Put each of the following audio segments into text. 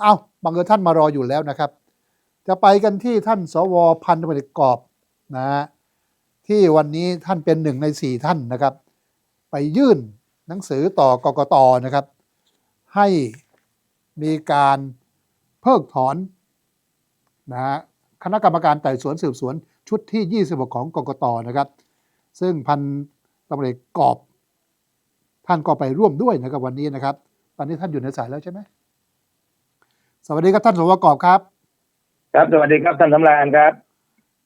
เอาบังเอิญท่านมารออยู่แล้วนะครับ จะไปกันที่ท่านสวพันธบริกรอบนะฮะที่วันนี้ท่านเป็นหนึ่งในสี่ท่านนะครับ ไปยื่นหนังสือต่อกกตนะครับ ให้มีการเพิกถอนนะฮะคณะกรรมการไต่สวนสืบสวนชุดที่26ของกกตนะครับ ซึ่งพันตำรวจเอกกอบ ท่านก็ไปร่วมด้วยนะครับวันนี้นะครับ ตอนนี้ท่านอยู่ในสายแล้วใช่ไหม สวัสดีครับท่านสวกอบครับ ครับสวัสดีครับท่านสำราญครับ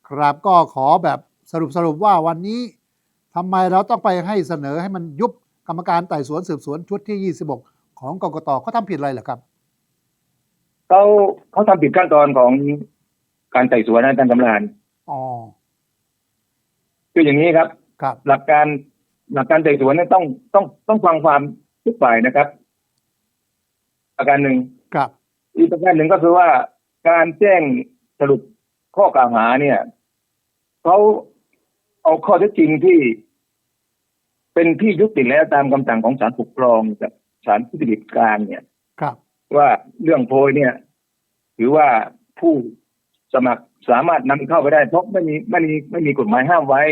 ครับก็ขอแบบสรุปสรุปว่าวันนี้ทำไมเราต้องไปให้เสนอให้มันยุบกรรมการไต่สวนสืบสวนชุดที่ 26 ของกกตเขาทำผิดอะไรเหรอครับเขาเขาทำผิดขั้นตอนของการไต่สวนนะท่านสำราญอ๋อคืออย่างนี้ครับ ครับ หลักการหลักการไต่สวนเนี่ยต้องต้องต้องฟังความทุกฝ่ายนะครับ ประการหนึ่งครับ อีกประการหนึ่งก็คือว่าการแจ้งสรุปข้อกล่าวหาเนี่ยเขาเอาข้อเท็จจริงที่เป็นที่ยุติแล้วตามคำสั่งของศาลปกครองกับศาลผู้ติดกลางเนี่ย ครับ ว่าเรื่องโพยเนี่ยถือว่าผู้สมัครสามารถนำเข้าไปได้เพราะไม่มีไม่มีไม่มีกฎหมายห้ามไว้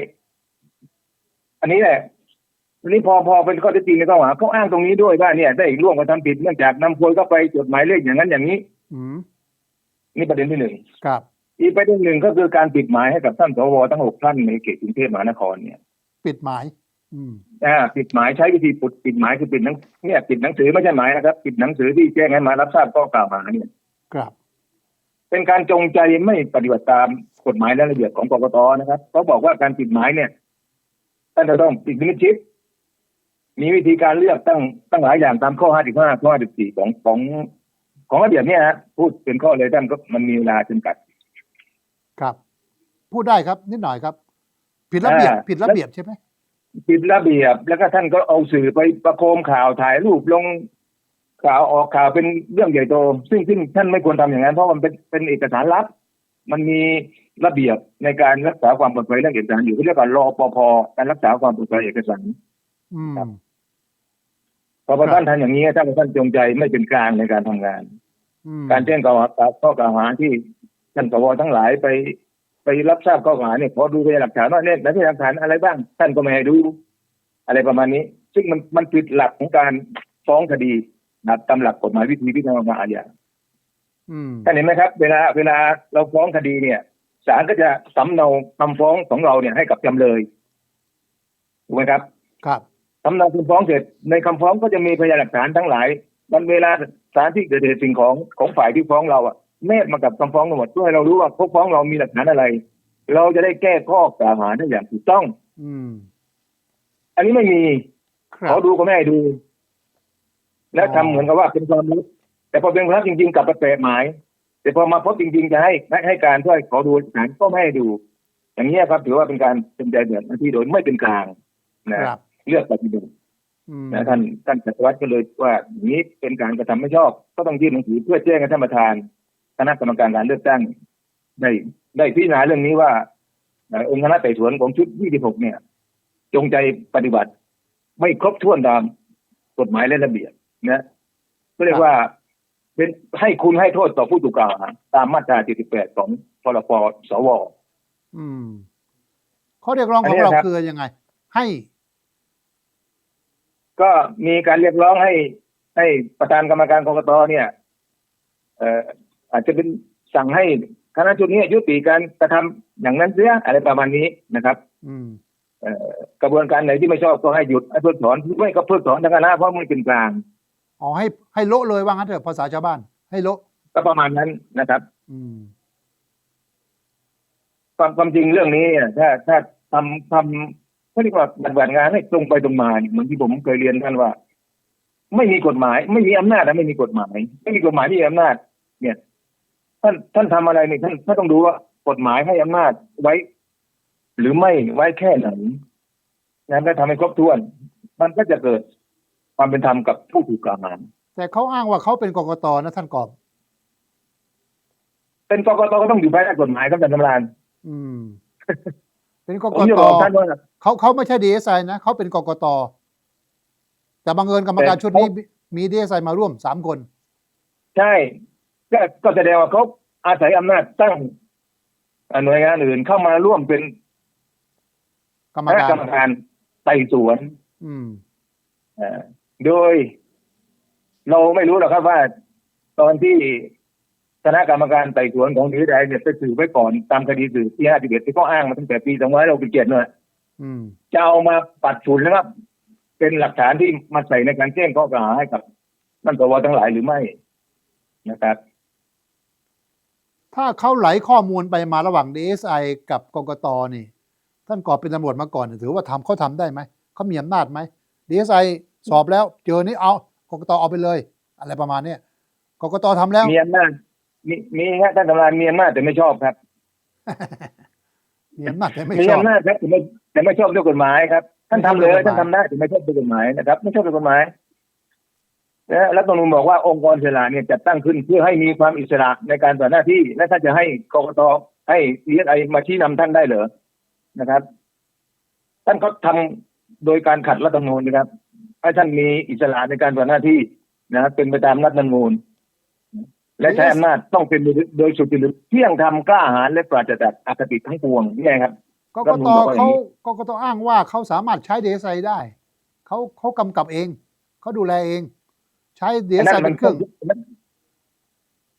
อันนี้แหละ ทีนี้พอพอเป็นข้อเท็จจริงในข้อหาเขาอ้างตรงนี้ด้วยว่าเนี่ยได้ร่วมกระทำผิดเนื่องจากนำโพยเข้าไปจดหมายเลขอย่างนั้นอย่างนี้ อืมนี่ประเด็นที่หนึ่งครับ อีกประเด็นหนึ่งก็คือการปิดหมายให้กับท่านสวทั้งหกท่านในเขตกรุงเทพมหานครเนี่ย ปิดหมาย อืมอ่าปิดหมายใช้วิธีปิดปิดหมายคือปิดหนังเนี่ยปิดหนังสือไม่ใช่หมายนะครับ ปิดหนังสือที่แจ้งให้มารับทราบข้อกล่าวหาเนี่ย ครับ เป็นการจงใจไม่ปฏิบัติตามกฎหมายและระเบียบของกกตนะครับเขาบอกว่าการปิดหมายเนี่ยท่านจะต้องปิดมิดชิด มีวิธีการเลือกตั้งตั้งหลายอย่างตามข้อ 55 ข้อ 54 ของของของระเบียบเนี่ยฮะพูดเป็นข้อเลยท่านก็มันมีเวลาจำกัด ครับ พูดได้ครับ นิดหน่อยครับ ผิดระเบียบอ่า ผิดระเบียบใช่ไหมผิดระเบียบ แล้วก็ท่านก็เอาสื่อไปประโคมข่าวถ่ายรูปลงข่าวออกข่าวเป็นเรื่องใหญ่โต ซึ่งซึ่งท่านไม่ควรทำอย่างนั้นเพราะมันเป็นเป็นเอกสารลับ มันมีระเบียบในการรักษาความปลอดภัยเรื่องเอกสารอยู่ที่เรียกว่ารอปภการรักษาความปลอดภัยเอกสาร อืมครับ พอพอท่านทำอย่างนี้ถ้าท่านจงใจไม่เป็นกลางในการทำงานอืมการแจ้งกล่าวหาข้อกล่าวหาที่ท่านสวทั้งหลายไปไปรับทราบข้อกล่าวหาเนี่ยขอดูพยานหลักฐานว่าเนี่ยพยานหลักฐานอะไรบ้าง ท่านก็ไม่ให้ดู อะไรประมาณนี้ ซึ่งมันมันผิดหลักของการฟ้องคดีนะครับตามหลักกฎหมายวิธีพิจารณาอาญาอืมท่านเห็นไหมครับ เวลาเวลาเราฟ้องคดีเนี่ยศาลก็จะสำเนาคำฟ้องของเราเนี่ยให้กับจำเลยถูกไหมครับ ครับ สำเนาคำฟ้องเสร็จในคำฟ้องก็จะมีพยานหลักฐานทั้งหลายมันเวลาศาลที่เกิดเหตุสิ่งของของฝ่ายที่ฟ้องเราอะแนบมากับคำฟ้องทั้งหมดเพื่อให้เรารู้ว่าเขาฟ้องเรามีหลักฐานอะไร เราจะได้แก้ข้อกล่าวหาได้อย่างถูกต้อง อืม อันนี้ไม่มีครัเขาบดูก็ไม่ให้ดู และอ๋อทำเหมือนกับว่าเป็นความลับแต่พอเป็นความลับจริง ๆกลับไปแปะหมาย แต่พอมาพบจริง ๆ จะให้ให้ให้การเพื่อขอดูหลักฐานก็ไม่ให้ดู อย่างนี้ยครับถือว่าเป็นการเป็นใจเดือดหน้าที่โดยไม่เป็นกลางนะครับ เลือกปฏิบัติอืมนะท่านท่านจักรวัตรก็เลยว่าอย่างนี้เป็นการกระทำไม่ชอบ ก็ต้องยื่นหนังสือเพื่อแจ้งให้ท่านประธานคณะกรรมการการเลือกตั้งได้ได้พิจารณาเรื่องนี้ว่าเอ่อองค์คณะไต่สวนของชุด 26 เนี่ย จงใจปฏิบัติ ไม่ครบถ้วนตามกฎหมายและระเบียบนะก็เรียกว่าเป็นให้คุณให้โทษต่อผู้ถูกกล่าวหาตามมาตรา 78 ของพรปสว อืมข้อเรียกร้องอันขอนี้งเรานะครับคือยังไง ให้ ก็มีการเรียกร้องให้ ให้ประธานกรรมการกรกตเนี่ยเอ่ออาจจะเป็นสั่งให้คณะชุดนี้ยุติการกระทำอย่างนั้นเสียอะไรประมาณนี้นะครับ อืมเอ่อกระบวนการไหนที่ไม่ชอบก็ให้หยุดให้เพิกถอนไม่ก็เพิกถอนทั้งคณะเพราะมันเป็นกลางอ๋อให้ให้โละเลยว่างั้นเถอะภาษาชาวบ้าน ให้โละก็ประมาณนั้นนะครับ อืมความความจริงเรื่องนี้เนี่ยถ้าถ้าทำทำ เขาเรียกว่าปฏิบัติงานให้ตรงไปตรงมาเนี่ยเหมือนที่ผมเคยเรียนท่านว่า ไม่มีกฎหมาย ไม่มีอำนาจนะไม่มีกฎหมาย ไม่มีกฎหมายที่มีอำนาจ เนี่ย ท่านท่านทำอะไรเนี่ยท่านท่านต้องดูว่ากฎหมายให้อำนาจไว้ หรือไม่ไว้แค่ไหนนั้นถ้าทำให้ครบถ้วน มันก็จะเกิดความเป็นธรรมกับผู้ถูกกล่าวหาแต่เขาอ้างว่าเขาเป็นกกตนะท่านกอบ เป็นกกตก็ต้องอยู่ภายใต้กฎหมายครับท่านตำรานอืม เป็นกผกมจะตบอกท่านว่าเขาเขาไม่ใช่ดีเอสไอนะเขาเป็นกกตแต่บังเอิญกรรมการแต่ชุดนี้มีดีเอสไอมาร่วมสามคน ใช่ก็ก็แสดงว่าเขาอาศัยอำนาจตั้งอ่าหน่วยงานอื่นเข้ามาร่วมเป็นกรรมคณะการกรรมการไต่สวนอืมอ่าโดย เราไม่รู้หรอกครับว่า ตอนที่ คณะกรรมการไต่สวนของดีไดเนี่ยไปสืบไว้ก่อนตามคดีสืบที่ห้าสิบเอ็ดที่เขาอ้างมาตั้งแต่ปีสองพันเราไปเจ็ดเนี่ยอืมจะเอามาปัดฝุ่นนะครับ เป็นหลักฐานที่มาใส่ในการแจ้งข้อกล่าวหาให้กับท่านสวทั้งหลายหรือไม่นะครับ ถ้าเขาไหลข้อมูลไปมาระหว่าง DSI กับกกตนี่ ท่านกอบเป็นตำรวจมาก่อนเนี่ยถือว่าทำเขาทำได้ไหมเขามีอำนาจไหม DSI สอบแล้ว เจอนี่เอากกตเอาไปเลย อะไรประมาณเนี้ยกกตทำแล้วมีอำนาจ มีมีฮะท่านทำงานมีอำนาจแต่ไม่ชอบครับมีอำนาจแต่ไม่มีชอบอำนาจครับแต่ไม่แต่ไม่ชอบด้วยกฎหมายครับ ท่านทำเลยไม่ชอบด้วยกฎหมายท่านทำได้แต่ไม่ชอบด้วยกฎหมายนะครับ ไม่ชอบด้วยกฎหมายนะรัฐธรรมนูญบอกว่าองค์กรอิสระเนี่ยจัดตั้งขึ้นเพื่อให้มีความอิสระในการปฏิบัติหน้าที่ และถ้านจะให้กกตให้ดีไอมาชี้นำท่านได้เหรอนะครับ ท่านเขาทำโดยการขัดรัฐธรรมนูญนะครับให้ท่านมีอิสระในการปฏิบัติหน้าที่นะครับเป็นไปตามรัฐธรรมนูญ และใช้อำนาจต้องเป็นโดยสุจริตเที่ยงธรรมกล้าหาญและปราศจากอคติทั้งปวงนี่ไงครับกรักฐธรรมนูตญบอกว่าอย่างเขานี้กกตอ้างว่าเขาสามารถใช้ DSI ได้เขาเขากำกับเองเขาดูแลเอง ใช้ DSI เป็นเครื่องมัน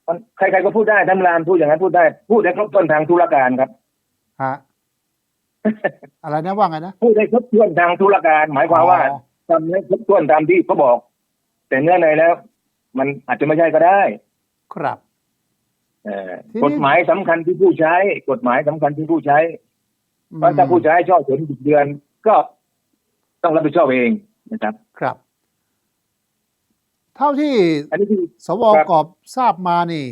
มันใครๆก็พูดได้ท่านรามพูดอย่างนั้นพูดได้ พูดได้ครบถ้วนทางธุรการครับฮะอะไรนะว่าไงนะพูดได้ครบถ้วนทางธุรการ หมายความว่าอ๋อทำให้ครบถ้วนตามที่เขาบอก แต่เนื้อในแล้ว มันอาจจะไม่ใช่ก็ได้ ครับเอ่อทีนี้กฎหมายสำคัญที่ผู้ใช้ กฎหมายสำคัญที่ผู้ใช้อืมเพราะถ้าผู้ใช้ชอบเฉยบิดเดือนก็ต้องรับผิดชอบเองนะครับ ครับ เท่าที่อันนี้คือสวครับกอบทราบมานี่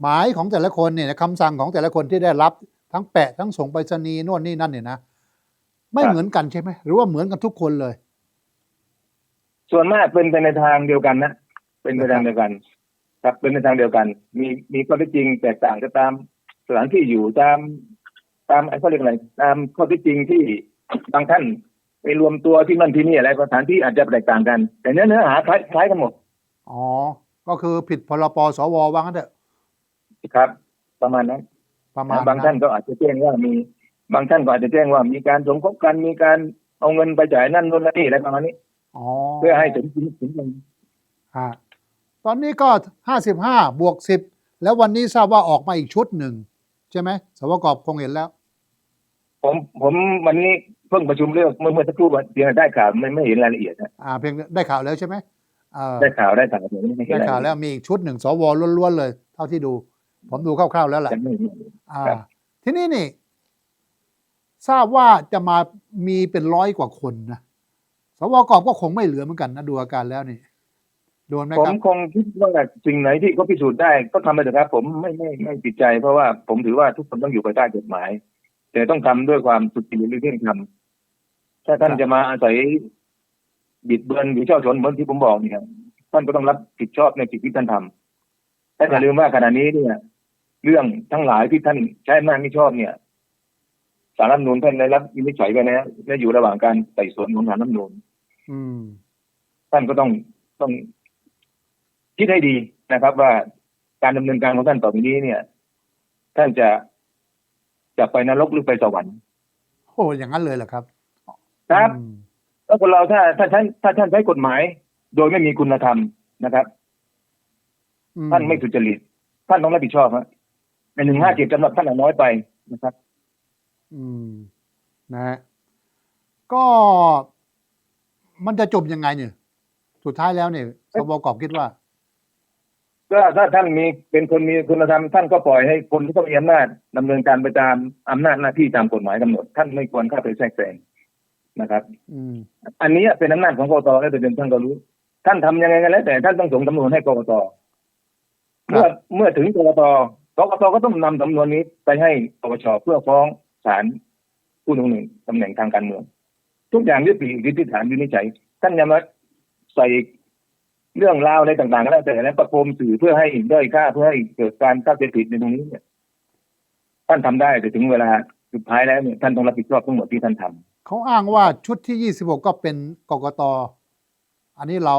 หมายของแต่ละคนเนี่ยนะคำสั่งของแต่ละคนที่ได้รับทั้งแปะทั้งส่งไปรษณีย์โน่นนี่นั่นเนี่ยนะไม่เหมือนกันใช่ไหมหรือว่าเหมือนกันทุกคนเลย ส่วนมากเป็นไปในทางเดียวกันนะเป็นไปทางเดียวกัน ครับเป็นในทางเดียวกัน มีมีข้อเท็จจริงแตกต่างกันตามสถานที่อยู่ตามตามไอ้เขาเรียกอะไรตามข้อเท็จจริงที่บางท่านไปรวมตัวที่นั่นที่นี่อะไรสถานที่อาจจะแตกต่างกัน แต่เนื้อเนื้อหาคล้ายคล้ายกันหมดอ๋อ ก็คือผิดพรปสวว่างั้นเถอะครับ ประมาณนั้นประมาณบางท่านก็อาจจะแจ้งว่ามีบางท่านก็อาจจะแจ้งว่ามีการสมคบกันมีการเอาเงินไปจ่ายนั่นนู่นนี่อะไรประมาณนี้อ๋อเพื่อให้ถึงถึงถึงเงินฮะ ตอนนี้ก็ห้าสิบห้าบวกสิบแล้ววันนี้ทราบว่าออกมาอีกชุดหนึ่ง ใช่ไหมสวกอบคงเห็นแล้ว ผมผมวันนี้เพิ่งประชุมเรื่องเมื่อเมื่อสักครู่วันเดียวได้ข่าวไม่ไม่เห็นรายละเอียดนะอ่าเพียงได้ข่าวแล้วใช่ไหมเออได้ข่าวได้ข่าวผมไม่เห็นได้รายข่าวละแล้เอียวมีอีกชุดหนึ่งสวล้วนๆเลย เท่าที่ดู ผมดูคร่าวๆแล้วแหดละยังไม่เห็นอ่าครับทีนี้นี่ ทราบว่าจะมามีเป็นร้อยกว่าคนนะสวกอบก็คงไม่เหลือเหมือนกันนะดูอาการแล้วนี่ โดนไหมผคมรับคงคิดว่าสิ่งไหนที่เขาพิสูจน์ได้ก็ทำไปเถอะครับ ผมไม่ไม่ไม่ติดใจ เพราะว่าผมถือว่าทุกคนต้องอยู่ภายใต้กฎหมาย แต่ต้องทำด้วยความสุจริตหรือเที่ยงธรรมถ้าท่านจะมาอาศัยบิดเบือนหรือเจ้าชนเหมือนที่ผมบอกเนี่ยท่านก็ต้องรับผิดชอบในสิ่งที่ท่านทำแต่อย่าลืมว่าขณะนี้เนี่ย เรื่องทั้งหลายที่ท่านใช้อำนาจไม่ชอบเนี่ยสารรัฐธรรมนูญท่านได้รับวินิจฉัยไปแล้วและอยู่ระหว่างการไต่สวนของสารรัฐธรรมนูญอืมท่านก็ต้องต้อง คิดให้ดีนะครับ ว่าการดำเนินการของท่านต่อไปนี้เนี่ย ท่านจะจะไปนรกหรือไปสวรรค์โอ้อย่างนั้นเลยเหรอครับครับอืมแล้วคนเราถ้าถ้าท่านถ้าท่านใช้กฎหมาย โดยไม่มีคุณธรรมนะครับอืท่านไม่สุจริตท่านต้องรับผิดชอบฮะในหนึ่งห้าเจ็ดสำหรับท่านอะน้อยไปนะครับ อืม นะฮะก็มันจะจบยังไงเนี่ย สุดท้ายแล้วเนี่ยสวกอบคิดว่า ก็ถ้าท่านมีเป็นคนมีคุณธรรมท่านก็ปล่อยให้คนที่ต้องมีอำนาจดำเนินการไปตามอำนาจหน้าที่ตามกฎหมายกำหนด ท่านไม่ควรเข้าไปแทรกแซงนะครับอืมอันนี้เป็นอำนาจของกกตและโดยเดิมท่านก็รู้ ท่านทำยังไงกันแล้ว แต่ท่านต้องส่งสำนวนให้กกตเมื่อเมื่อถึงกกตกกตก็ต้องนำสำนวนนี้ไปให้ปปชเพื่อฟ้องศาลผู้ดำรงตำแหน่งทางการเมือง ทุกอย่างยึดติยึดที่ฐานวินิจฉัยท่านอย่ามาใส่ เรื่องราวอะไรต่างๆก็แล้วแต่แล้วประโคมสื่อเพื่อให้ด้อยค่าเพื่อให้เกิดการเข้าใจผิดในตรงนี้เนี่ยท่านทำได้แต่ถึงเวลาสุดท้ายแล้วเนี่ยท่านต้องรับผิดชอบทั้งหมดที่ท่านทำเขาอ้างว่าชุดที่26ก็เป็นกกตอันนี้เรา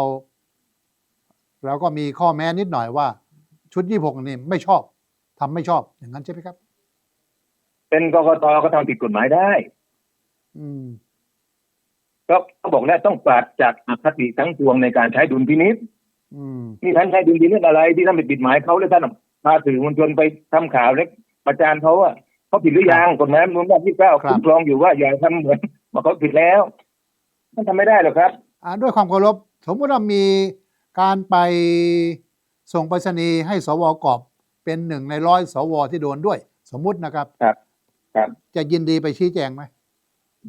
เราก็มีข้อแม้นิดหน่อยว่า ชุดยี่หกนี่ไม่ชอบทำไม่ชอบอย่างนั้นใช่ไหมครับ เป็นกกตก็ทำผิดกฎหมายได้ อืม ก็ก็บอกแล้วต้องปราศจากอคติทั้งปวงในการใช้ดุลพินิษอืมนี่ท่านใช้ดุลพินิษอะไร ที่ท่านไปปิดหมายเขาแล้วท่านพาสื่อมวลชนไปทำข่าวเล็กประจานเขาอะเขาผิดหรือยังกฎหมายรวมด้านที่เก้าคุ้มครองอยู่ว่าอย่าทำเหมือนว่าเขาผิดแล้วท่านทำไม่ได้หรอกครับอ่าด้วยความเคารพสมมติว่ามีการไปส่งไปรษณีย์ให้สวกอบเป็นหนึ่งในร้อยสวที่โดนด้วย สมมุตินะครับ ครับ ครับ จะยินดีไปชี้แจงไหม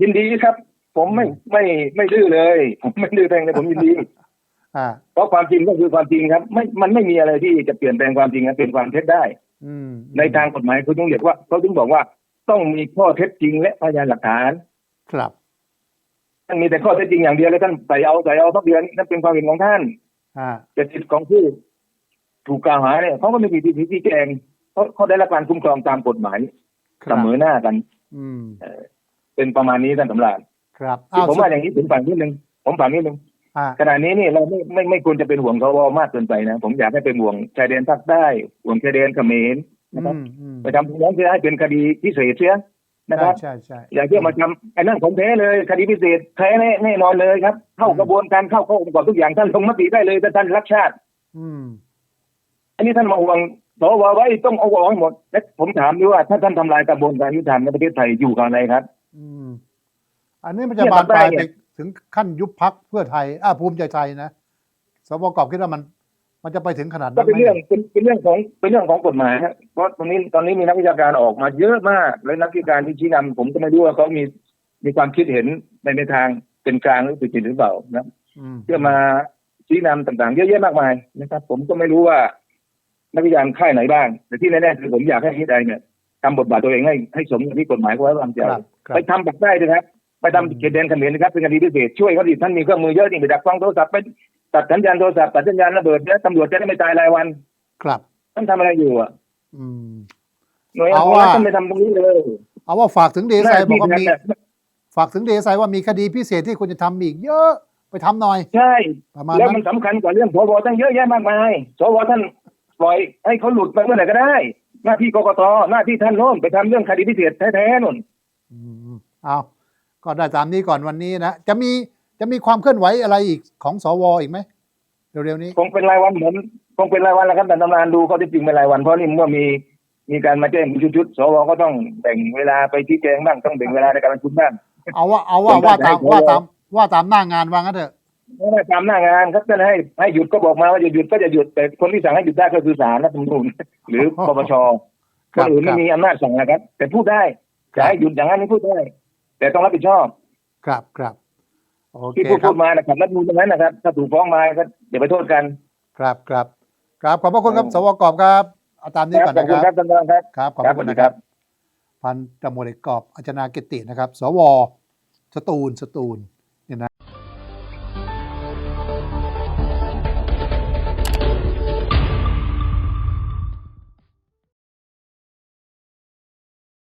ยินดีครับ ผมไม่ไม่ไม่ดื้อเลยผมไม่ดื้อแพงเลยผมยินดีอ่าเพราะความจริงก็คือความจริงครับ ไม่มันไม่มีอะไรที่จะเปลี่ยนแปลงความจริงนะเป็นความเท็จได้ อืมในทางกฎหมายเขาต้องเรียกว่าเขาถึงบอกว่าต้องมีข้อเท็จจริงและพยานหลักฐาน ครับท่านมีแต่ข้อเท็จจริงอย่างเดียวแล้วท่านใส่เอาใส่เอาทุกเดือนนั่นเป็นความเห็นของท่านอ่าแต่สิทธิ์ของผู้ถูกกล่าวหาเนี่ยเขาก็ไม่มีสิทธิ์ที่แจงเขาเขาได้รับการคุ้มครองตามกฎหมายคเสรับมอหน้ากัน อืมเป็นประมาณนี้ท่านสำราญ ครับที่ผมสุดว่าอย่างนี้ผมฝันนิดนึงผมฝันนิดนึงอ่าขณะนี้นี่เราไม่ไม่ไม่ควรจะเป็นห่วงสวมากเกินไปนะ ผมอยากให้เป็นห่วงชายแดนภาคใต้ห่วงชายแดนเขมรอืนะครับมอืมไปทำตรงนั้นเพื่อให้เป็นคดีพิเศษเสียนะครับใช่ใช่อย่าเชื่อมาทำไอ้นั่นของแท้เลย คดีพิเศษแท้แน่แน่นอนเลยครับ เข้ากระบวนการเข้าเข้าองค์กรทุกอย่างท่านลงมติได้เลยถ้าท่านรักชาติ อืม อันนี้ท่านมาห่วงสวไว้ต้องเอาออกให้หมดและผมถามด้วยว่าถ้าท่านทำลายกระบวนการยุติธรรมในประเทศไทยอยู่กับอะไรครับ อืม อันนี้มันจะเนี่ยบานปลายทำได้ไปเนี่ยถึงขั้นยุบพักเพื่อไทยอ่าภูมิใจไทยนะสวกอบคิดว่ามัน มันจะไปถึงขนาดก็นั้นเป็นไหมเรื่องเป็นเป็นเรื่องของเป็นเรื่องของกฎหมายครับเพราะตอนนี้ตอนนี้มีนักวิชาการออกมาเยอะมาก และนักวิชาการที่ชี้นำผมก็ไม่รู้ว่าเขามีมีความคิดเห็นในในทางเป็นกลางหรือผิดหรือเปล่านะอืมเพื่อมาชี้นำต่างๆ เยอะแยะมากมายนะครับ ผมก็ไม่รู้ว่านักวิจารณ์ค่ายไหนบ้าง แต่ที่แน่ๆคือผมอยากให้ที่ใดเนี่ยทำบทบาทตัวเองให้ให้สมกับที่กฎหมายเขาไว้วางใจครับครัไปบทำแบบได้เลยครับ ไปทำเขตแดนเขมรนะครับเป็นคดีพิเศษช่วยเขาดิท่านมีเครื่องมือเยอะนี่ไปดักฟังโทรศัพท์ไปตัดสัญญาณโทรศัพท์ตัดสัญญาณระเบิดเนี่ยตำรวจจะได้ไม่ตายรายวัน ครับท่านทำอะไรอยู่อะอืมหน่วยงานเอาของรัฐว่าท่านไปทำตรงนี้เลยเอาว่าฝากถึงเดหซายน้าบอกที่ว่านั้นมีน่ะฝากถึงเดซายว่ามีคดีพิเศษที่คุณจะทำอีกเยอะไปทำหน่อย ใช่ประมาณแล้วนั้มันนสำคัญกว่าเรื่องสวตั้งเยอะแยะมากมายสวท่านปล่อยให้เขาหลุดไปเมื่อไหร่ก็ได้ หน้าที่กกตหน้าที่ท่านโน้นไปทำเรื่องคดีพิเศษแท้ๆนู่นอืมเอา ก็ได้ตามนี้ก่อนวันนี้นะจะมีจะมีความเคลื่อนไหวอะไรอีกของสวอีกไหมเร็วๆนี้คงเป็นรายวันเหมือนคงเป็นรายวันแล้วครับแต่ตำนานดูเขาที่จริงเป็นรายวันเพราะนี่เมื่อมีมีการมาแจ้งเป็นชุดๆสวก็ต้องแบ่งเวลาไปชี้แจงบ้างต้องแบ่งเวลาในการประชุมบ้างเอาว่าเอาว่าผมก็ว่าตามให้ว่าสวตามว่าตามหน้างานว่างั้นเถอะไม่ได้ตามหน้างานครับท่านให้ให้หยุดก็บอกมาว่าจะหยุดก็จะหยุดแต่คนที่สั่งให้หยุดได้ก็คือศาลรัฐธรรมนูญหรือปปชคครับนอื่นครัไม่บมีอำนาจสั่งนะครับ แต่พูดได้ครับจะให้หยุดอย่างนั้นนี่พูดได้ แต่ต้องรับผิดชอบ ครับครับโอเคที่พูดครัพูบดมานะครับรัฐธรรมนูญตรงนั้นนะครับ ถ้าถูกฟ้องมาก็อย่าไปโทษกัน ครับครับครับขอบพระคุณครับเออสวกอบครับเอาตามนี้คก่รัอบนขอบนะคคุณรับครับท่านประธานครับครับขอบคพรับระคุณสวัสดีนะคครัรับบพันตำรวจเอกกอบอัจนากิตินะครับ สว สตูลสตูลเนี่ยนะ